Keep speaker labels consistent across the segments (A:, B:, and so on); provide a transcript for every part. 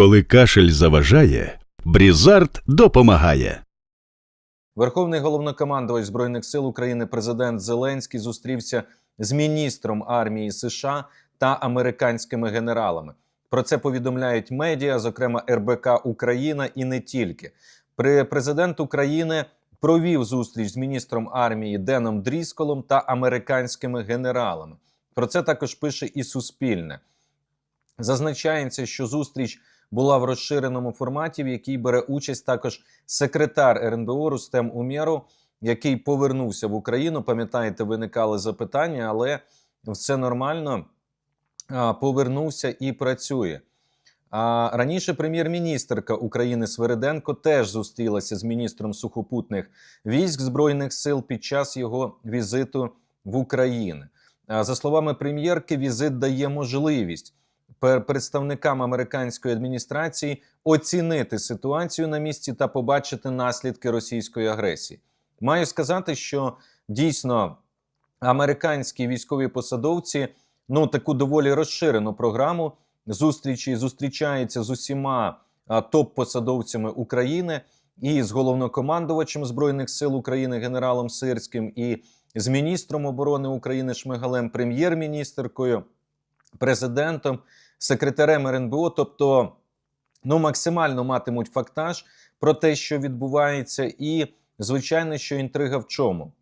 A: Коли кашель заважає, Брізард допомагає.
B: Верховний головнокомандувач Збройних сил України президент Зеленський зустрівся з міністром армії США та американськими генералами. Про це повідомляють медіа, зокрема РБК Україна, і не тільки. Президент України провів зустріч з міністром армії Деном Дрісколом та американськими генералами. Про це також пише і Суспільне. Зазначається, що зустріч була в розширеному форматі, в якій бере участь також секретар РНБО Рустем Умєров, який повернувся в Україну. Пам'ятаєте, виникали запитання, але все нормально. Повернувся і працює. А раніше прем'єр-міністрка України Свериденко теж зустрілася з міністром сухопутних військ збройних сил під час його візиту в Україну. За словами прем'єрки, візит дає можливість представникам американської адміністрації оцінити ситуацію на місці та побачити наслідки російської агресії. Маю сказати, що дійсно американські військові посадовці ну таку доволі розширену програму зустрічі зустрічаються з усіма топ-посадовцями України і з головнокомандувачем збройних сил України генералом Сирським, і з міністром оборони України Шмигалем, прем'єр-міністеркою, президентом, секретарем РНБО, тобто ну, максимально матимуть фактаж про те, що відбувається, і звичайно, що інтрига в чому.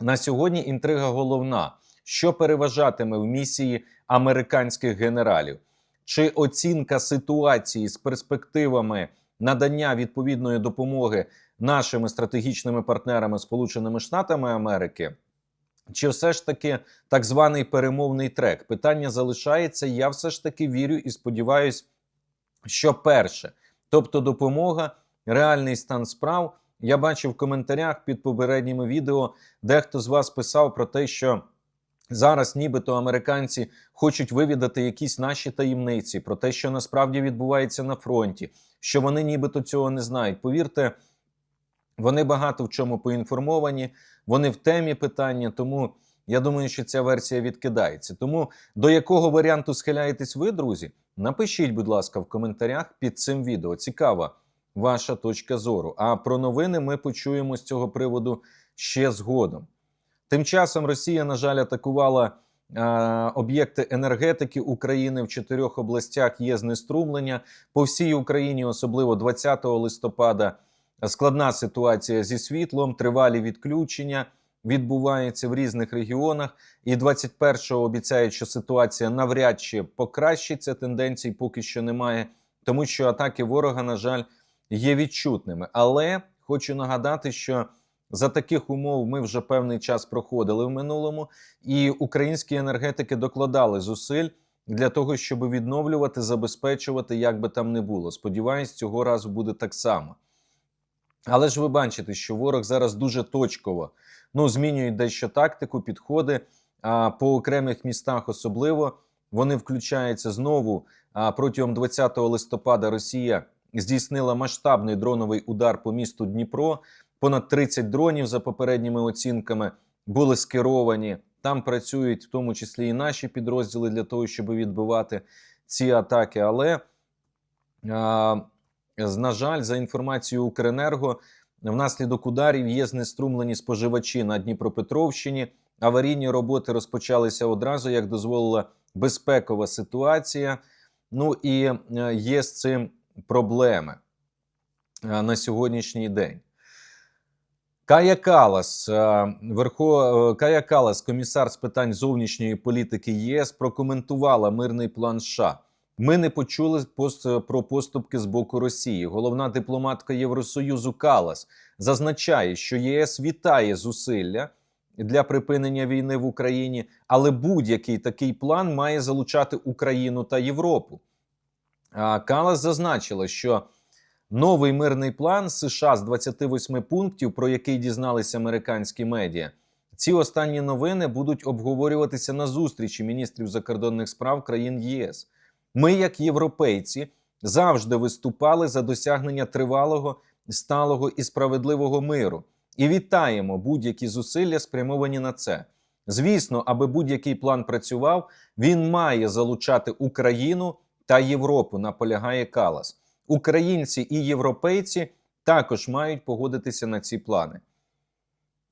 B: На сьогодні інтрига головна, що переважатиме в місії американських генералів, чи оцінка ситуації з перспективами надання відповідної допомоги нашими стратегічними партнерами Сполученими Штатами Америки, чи все ж таки так званий перемовний трек? Питання залишається. Я все ж таки вірю і сподіваюся, що перше, тобто допомога, реальний стан справ. Я бачив в коментарях під попередніми відео, дехто з вас писав про те, що зараз нібито американці хочуть вивідати якісь наші таємниці про те, що насправді відбувається на фронті, що вони нібито цього не знають. Повірте, вони багато в чому поінформовані, вони в темі питання, тому я думаю, що ця версія відкидається. Тому до якого варіанту схиляєтесь ви, друзі? Напишіть, будь ласка, в коментарях під цим відео. Цікава ваша точка зору. А про новини ми почуємо з цього приводу ще згодом. Тим часом Росія, на жаль, атакувала е, об'єкти енергетики України в чотирьох областях. Є знеструмлення по всій Україні, особливо 20 листопада. Складна ситуація зі світлом, тривалі відключення відбуваються в різних регіонах. І 21-го обіцяють, що ситуація навряд чи покращиться. Тенденцій поки що немає, тому що атаки ворога, на жаль, є відчутними. Але хочу нагадати, що за таких умов ми вже певний час проходили в минулому, і українські енергетики докладали зусиль для того, щоб відновлювати, забезпечувати, як би там не було. Сподіваюсь, цього разу буде так само. Але ж ви бачите, що ворог зараз дуже точково ну, змінює дещо тактику, підходи а по окремих містах, особливо вони включаються знову. А протягом 20 листопада Росія здійснила масштабний дроновий удар по місту Дніпро. Понад 30 дронів за попередніми оцінками були скеровані. Там працюють в тому числі і наші підрозділи для того, щоб відбивати ці атаки. Але а, на жаль, за інформацією Укренерго, внаслідок ударів є знеструмлені споживачі на Дніпропетровщині. Аварійні роботи розпочалися одразу, як дозволила безпекова ситуація. Ну і е, є з цим проблеми е, на сьогоднішній день. Кая Калас, е, Верхо... Кая Калас, комісар з питань зовнішньої політики ЄС, прокоментувала мирний план США. Ми не почули пост... про поступки з боку Росії. Головна дипломатка Євросоюзу Калас зазначає, що ЄС вітає зусилля для припинення війни в Україні, але будь-який такий план має залучати Україну та Європу. Калас зазначила, що новий мирний план США з 28 пунктів, про який дізналися американські медіа, ці останні новини будуть обговорюватися на зустрічі міністрів закордонних справ країн ЄС. Ми, як європейці, завжди виступали за досягнення тривалого, сталого і справедливого миру і вітаємо будь-які зусилля, спрямовані на це. Звісно, аби будь-який план працював, він має залучати Україну та Європу, наполягає Калас. Українці і європейці також мають погодитися на ці плани.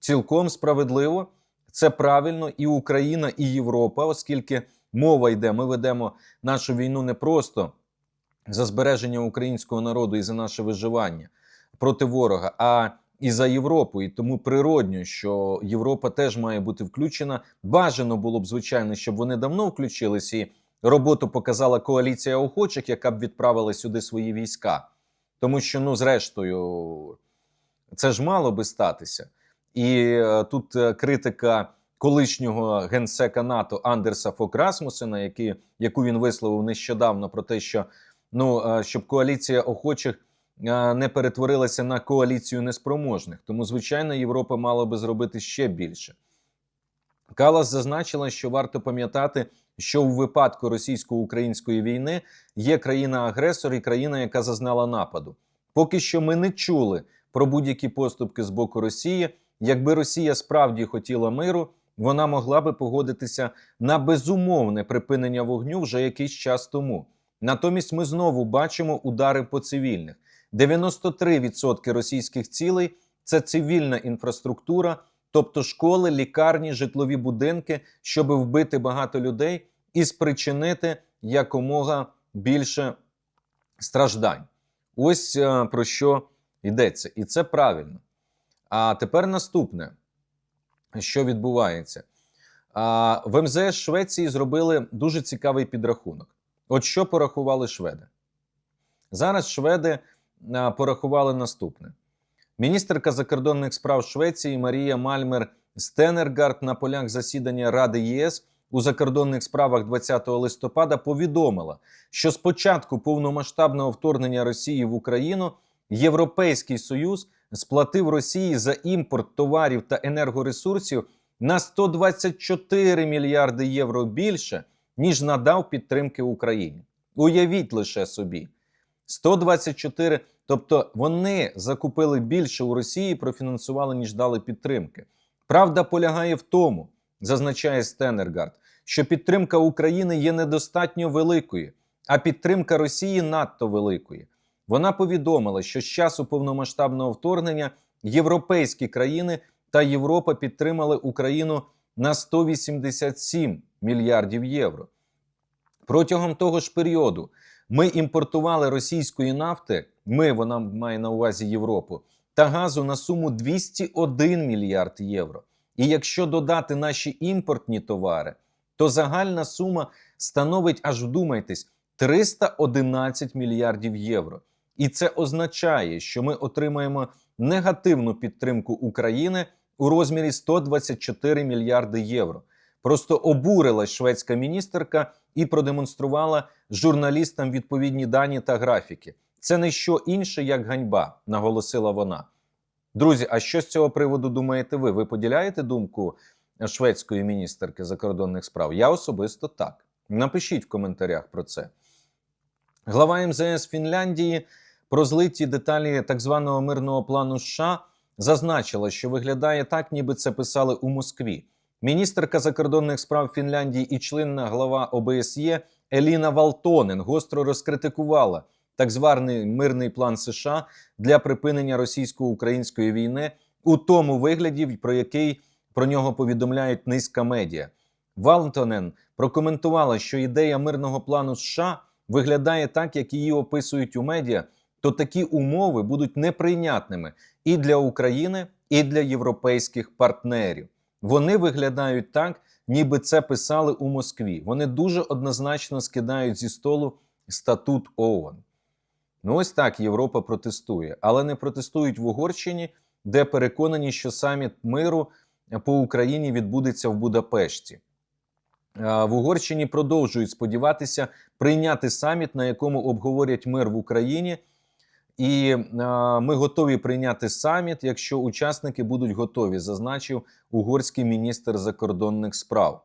B: Цілком справедливо, це правильно і Україна, і Європа, оскільки мова йде, ми ведемо нашу війну не просто за збереження українського народу і за наше виживання проти ворога, а і за Європу. І тому природньо, що Європа теж має бути включена. Бажано було б, звичайно, щоб вони давно включились і роботу показала коаліція охочих, яка б відправила сюди свої війська. Тому що, ну, зрештою, це ж мало би статися. І е, тут е, критика колишнього генсека НАТО Андерса Фок Расмусена, який, яку він висловив нещодавно про те, що ну, е, щоб коаліція охочих е, не перетворилася на коаліцію неспроможних. Тому, звичайно, Європа мала би зробити ще більше. Калас зазначила, що варто пам'ятати, що у випадку російсько-української війни є країна-агресор і країна, яка зазнала нападу. Поки що ми не чули про будь-які поступки з боку Росії. Якби Росія справді хотіла миру, вона могла би погодитися на безумовне припинення вогню вже якийсь час тому. Натомість ми знову бачимо удари по цивільних. 93% російських цілей це цивільна інфраструктура, тобто школи, лікарні, житлові будинки, щоб вбити багато людей і спричинити якомога більше страждань. Ось е, про що йдеться, і це правильно. А тепер наступне, що відбувається. А, в МЗС Швеції зробили дуже цікавий підрахунок. От що порахували шведи? Зараз шведи порахували наступне. Міністерка закордонних справ Швеції Марія Мальмер Стенергард на полях засідання Ради ЄС у закордонних справах 20 листопада повідомила, що з початку повномасштабного вторгнення Росії в Україну Європейський Союз сплатив Росії за імпорт товарів та енергоресурсів на 124 мільярди євро більше, ніж надав підтримки Україні. Уявіть лише собі. 124, тобто вони закупили більше у Росії, профінансували, ніж дали підтримки. Правда полягає в тому, зазначає Стенергард, що підтримка України є недостатньо великою, а підтримка Росії надто великою. Вона повідомила, що з часу повномасштабного вторгнення європейські країни та Європа підтримали Україну на 187 мільярдів євро. Протягом того ж періоду ми імпортували російської нафти, ми, вона має на увазі Європу, та газу на суму 201 мільярд євро. І якщо додати наші імпортні товари, то загальна сума становить, аж вдумайтесь, 311 мільярдів євро. І це означає, що ми отримаємо негативну підтримку України у розмірі 124 мільярди євро. Просто обурилась шведська міністерка і продемонструвала журналістам відповідні дані та графіки. Це не що інше, як ганьба, наголосила вона. Друзі, а що з цього приводу думаєте ви? Ви поділяєте думку шведської міністерки закордонних справ? Я особисто так. Напишіть в коментарях про це. Глава МЗС Фінляндії про злиті деталі так званого мирного плану США зазначила, що виглядає так, ніби це писали у Москві. Міністерка закордонних справ Фінляндії і членна глава ОБСЄ Еліна Валтонен гостро розкритикувала так званий мирний план США для припинення російсько-української війни у тому вигляді, про який про нього повідомляють низка медіа. Валтонен прокоментувала, що ідея мирного плану США виглядає так, як її описують у медіа, то такі умови будуть неприйнятними і для України, і для європейських партнерів. Вони виглядають так, ніби це писали у Москві. Вони дуже однозначно скидають зі столу статут ООН. Ну ось так Європа протестує, але не протестують в Угорщині, де переконані, що саміт миру по Україні відбудеться в Будапешті. В Угорщині продовжують сподіватися прийняти саміт, на якому обговорять мир в Україні. І а, ми готові прийняти саміт, якщо учасники будуть готові, зазначив угорський міністр закордонних справ.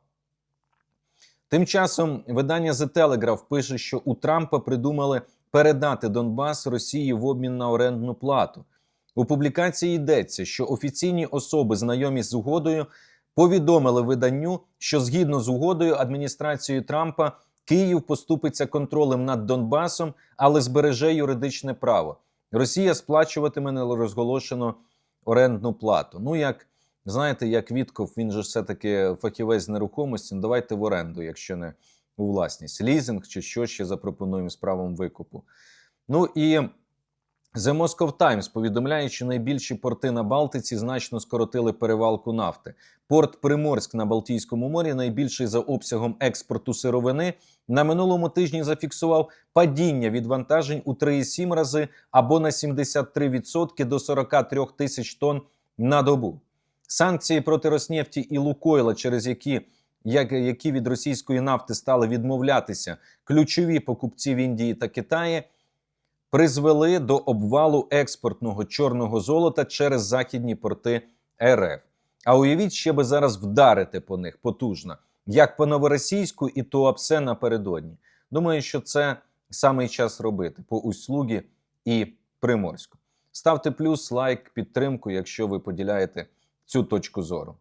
B: Тим часом видання The Telegraph пише, що у Трампа придумали передати Донбас Росії в обмін на орендну плату. У публікації йдеться, що офіційні особи, знайомі з угодою, повідомили виданню, що згідно з угодою адміністрацією Трампа Київ поступиться контролем над Донбасом, але збереже юридичне право. Росія сплачуватиме нерозголошено орендну плату. Ну, як знаєте, як Вітков, він же все-таки фахівець з нерухомості. ну, Давайте в оренду, якщо не у власність. Лізинг чи що ще запропонуємо з правом викупу. Ну і The Moscow Times повідомляє, що найбільші порти на Балтиці значно скоротили перевалку нафти. Порт Приморськ на Балтійському морі, найбільший за обсягом експорту сировини, на минулому тижні зафіксував падіння відвантажень у 3,7 рази або на 73% до 43 тисяч тонн на добу. Санкції проти Роснефті і Лукойла, через які, як, які від російської нафти стали відмовлятися ключові покупці в Індії та Китаї, призвели до обвалу експортного чорного золота через західні порти РФ. А уявіть, ще би зараз вдарити по них потужно, як по новоросійську і Туапсе напередодні. Думаю, що це саме час робити по услугі і приморську. Ставте плюс, лайк, підтримку, якщо ви поділяєте цю точку зору.